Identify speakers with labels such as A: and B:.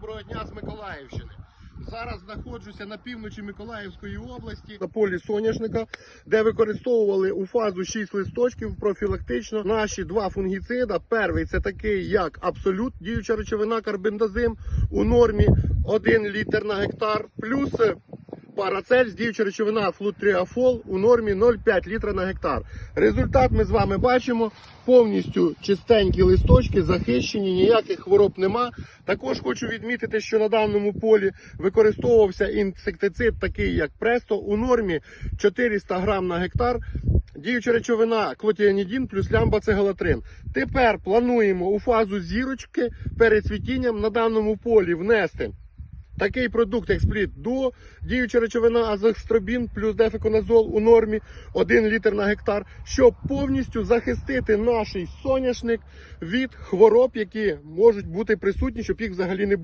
A: доброго дня з Миколаївщини. Зараз знаходжуся на півночі Миколаївської області на полі соняшника, де використовували у фазу 6 листочків профілактично наші два фунгіцида. Перший це такий, як абсолют, діюча речовина карбендазим у нормі 1 літр на гектар, плюс Парацельс, діюча речовина флутріафол у нормі 0,5 літра на гектар. Результат ми з вами бачимо. Повністю чистенькі листочки, захищені, ніяких хвороб нема. Також хочу відмітити, що на даному полі використовувався інсектицид, такий як Престо, у нормі 400 грам на гектар. Діюча речовина клотіанідін плюс лямбацегалатрин. Тепер плануємо у фазу зірочки перед цвітінням на даному полі внести Такий продукт, як спліт до діюча речовина азостробін плюс дефеконазол у нормі 1 літр на гектар, щоб повністю захистити наш соняшник від хвороб, які можуть бути присутні, щоб їх взагалі не було.